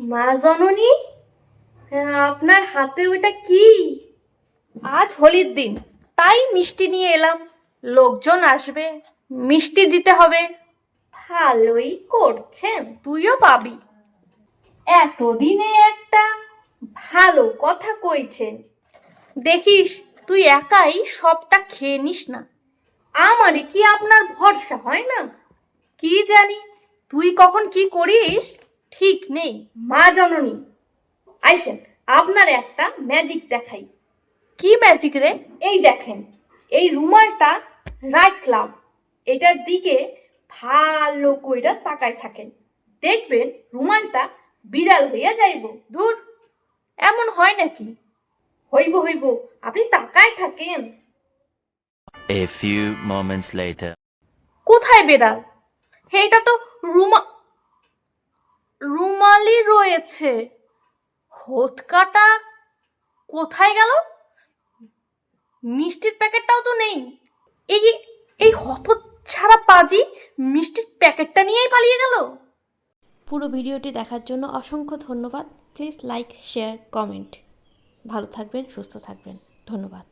মা জননী হ্যাঁ, আপনার হাতে ওটা কি? আজ হোলির দিন তাই মিষ্টি নিয়ে এলাম। লোকজন আসবে মিষ্টি দিতে হবে। ভালোই করছেন। তুইও পাবি। এতদিনে একটা ভালো কথা কইছেন। দেখিস তুই একাই সবটা খেয়ে নিস না। আমারে কি আপনার ভরসা হয় না? কি জানি তুই কখন কি করিস? ঠিক নেই মা জননী। আইসেন আপনার একটা ম্যাজিক দেখাই। কি ম্যাজিক রে? এই দেখেন এই রুমালটা রাখলাম এটার দিকে ভালো কইরা তাকায় থাকেন। দেখবেন রুমালটা বিড়াল হইয়া যাইব। দূর এমন হয় নাকি? হইব হইব আপনি তাকায় থাকেন। A few moments later. কোথায় বেড়াল? হে এটা তো রুমা রুমালি রয়েছে। হোতকাটা কোথায় গেল? মিষ্টির প্যাকেটটাও তো নেই। এই এই হত ছাড়া পাজি মিষ্টির প্যাকেটটা নিয়েই পালিয়ে গেল। পুরো ভিডিওটি দেখার জন্য অসংখ্য ধন্যবাদ। Please like, share, comment. ভালো থাকবেন, সুস্থ থাকবেন। ধন্যবাদ।